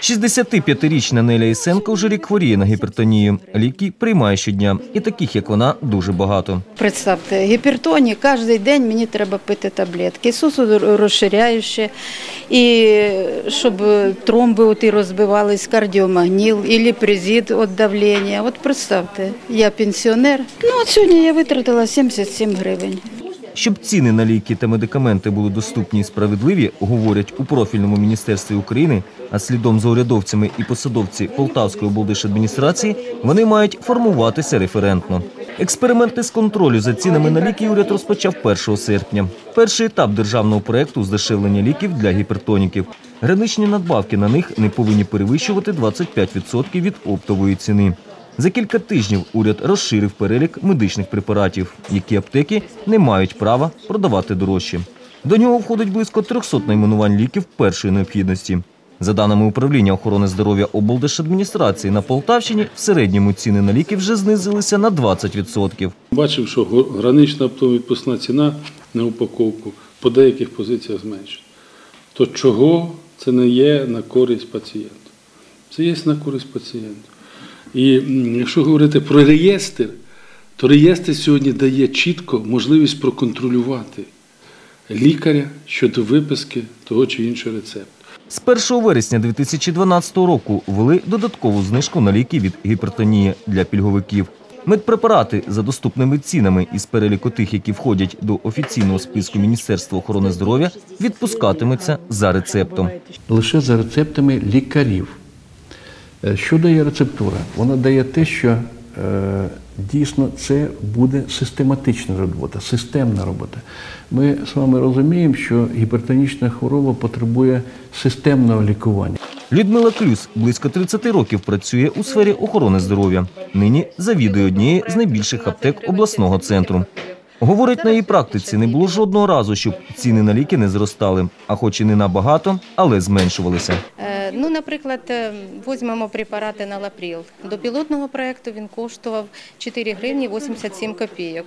65-річна Неля Ісенко вже рік хворіє на гіпертонію. Ліки приймає щодня, і таких, як вона, дуже багато. Представте, гіпертонія, кожен день мені треба пити таблетки. Сусудорозширяючі, і щоб тромби оті розбивались, кардіомагніл, і ліпрезид від давлення. От представте, я пенсіонер. Ну от сьогодні я витратила 77 гривень. Щоб ціни на ліки та медикаменти були доступні і справедливі, говорять у профільному міністерстві України, а слідом за урядовцями і посадовці Полтавської облдержадміністрації, вони мають формуватися референтно. Експерименти з контролю за цінами на ліки уряд розпочав 1 серпня. Перший етап державного проекту здешевлення ліків для гіпертоніків. Граничні надбавки на них не повинні перевищувати 25% від оптової ціни. За кілька тижнів уряд розширив перелік медичних препаратів, які аптеки не мають права продавати дорожче. До нього входить близько 300 найменувань ліків першої необхідності. За даними управління охорони здоров'я облдержадміністрації на Полтавщині, в середньому ціни на ліки вже знизилися на 20%. Бачив, що гранична оптово-відпускна ціна на упаковку по деяких позиціях зменшена. То чого це не є на користь пацієнту? Це є на користь пацієнту. І якщо говорити про реєстр, то реєстр сьогодні дає чітко можливість проконтролювати лікаря щодо виписки того чи іншого рецепту. З 1 вересня 2012 року ввели додаткову знижку на ліки від гіпертонії для пільговиків. Медпрепарати за доступними цінами із переліку тих, які входять до офіційного списку Міністерства охорони здоров'я, відпускатиметься за рецептом. лише за рецептами лікарів. Е, Що дає рецептура? Вона дає те, що е, дійсно це буде систематична робота, системна робота. Ми з вами розуміємо, що гіпертонічна хвороба потребує системного лікування. Людмила Клюс близько 30 років працює у сфері охорони здоров'я. Нині завідує однією з найбільших аптек обласного центру. Говорить, на її практиці не було жодного разу, щоб ціни на ліки не зростали, а хоч і не набагато, але зменшувалися. Е, наприклад, е, візьмемо препарати на лапріл. До пілотного проєкту він коштував 4 гривні 87 копійок.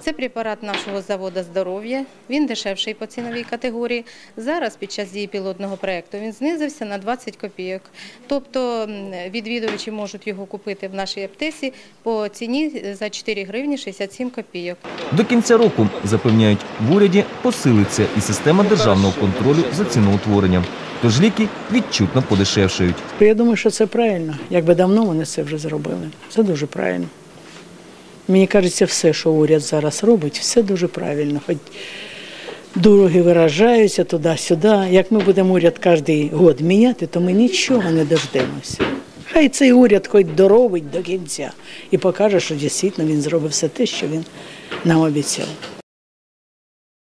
Це препарат нашого заводу здоров'я. Він дешевший по ціновій категорії. Зараз під час дії пілотного проєкту він знизився на 20 копійок. Тобто відвідувачі можуть його купити в нашій аптеці по ціні за 4 гривні 67 копійок. До кінця року, запевняють в уряді, посилиться і система державного контролю за ціноутворенням. Тож ліки відчутно подешевшають. Я думаю, що це правильно. Якби давно вони це вже зробили. Це дуже правильно. Мені кажеться, все, що уряд зараз робить, все дуже правильно. Хоч дороги виражаються туди-сюди. Як ми будемо уряд кожен год міняти, то ми нічого не дождемося. Хай цей уряд хоч доробить до кінця і покаже, що дійсно він зробив все те, що він нам обіцяв.